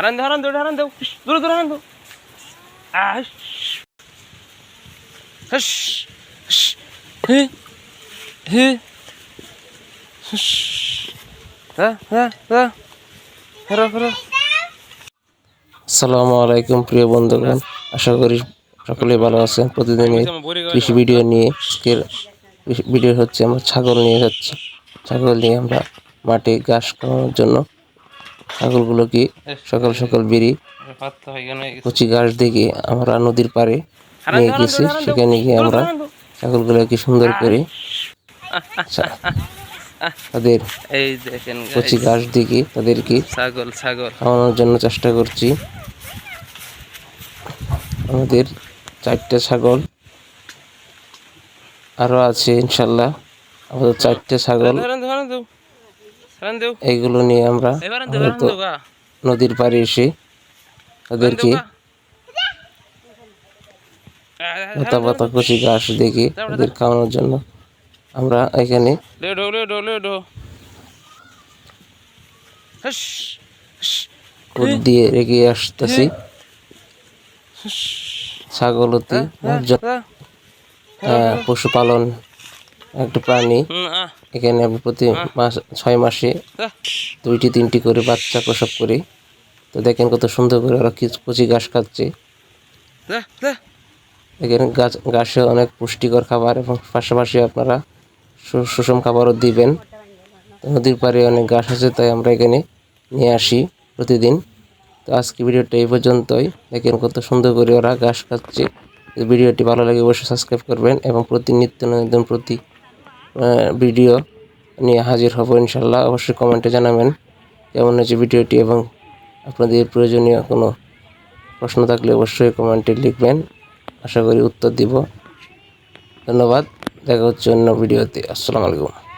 হারান দে হারান দে হারান দে। দূরে দূরে হারান দে। আহ হস হস হে হে। হস হ্যাঁ হ্যাঁ হ্যাঁ। আসসালামু আলাইকুম, প্রিয় বন্ধুগণ। আশা করি সকলে ভালো আছেন। প্রতিদিনই কৃষি ভিডিও নিয়ে আজকের ভিডিও হচ্ছে, আমরা ছাগল নিয়ে যাচ্ছি। ছাগল নিয়ে আমরা মাঠে ঘাস খাওয়ানোর জন্য ছাগলগুলোকে সকাল সকাল বেরি পাত্তা গেল কচি ঘাস দেখে আমরা নদীর পাড়ে নিয়ে গেছি। সেখানে গিয়ে আমরা ছাগলগুলোকে সুন্দর করে তাদের এই দেখেন কচি ঘাস দেখে তাদেরকে ছাগল ছাগল খাওয়ানোর জন্য চেষ্টা করছি। আমাদের চারটে ছাগল আরও আছে, ইনশাল্লাহ। আমাদের চারটে ছাগল এইগুলো নিয়ে আমরা নদীর পারে এসে তাদেরকে লতা পাতা কষি ঘাস দেখি ওদের খাওয়ানোর জন্য আমরা এখানে দিয়ে এগিয়ে আসতেছি। ছাগলতি পশুপালন একটা প্রাণী। এখানে আমি প্রতি মাস ছয় মাসে দুইটি তিনটি করে বাচ্চা প্রসব করি। তো দেখেন কত সুন্দর করে ওরা কচি ঘাস খাচ্ছে। এখানে গাছ ঘাসে অনেক পুষ্টিকর খাবার এবং পাশাপাশি আপনারা সুষম খাবারও দিবেন। নদীর পাড়ে অনেক ঘাস আছে তাই আমরা এখানে নিয়ে আসি প্রতিদিন। তো আজকে ভিডিওটা এই পর্যন্তই। দেখেন কত সুন্দর করে ওরা ঘাস খাচ্ছে। ভিডিওটি ভালো লাগে অবশ্যই সাবস্ক্রাইব করবেন এবং প্রতি নিত্য নতুন প্রতি ভিডিও নিয়ে হাজির হব ইনশাল্লাহ অবশ্যই কমেন্টে জানাবেন কেমন হয়েছে ভিডিওটি এবং আপনাদের প্রয়োজনীয় কোনো প্রশ্ন থাকলে অবশ্যই কমেন্টে লিখবেন। আশা করি উত্তর দিব। ধন্যবাদ। দেখা হচ্ছে অন্য ভিডিওতে। আসসালামু আলাইকুম।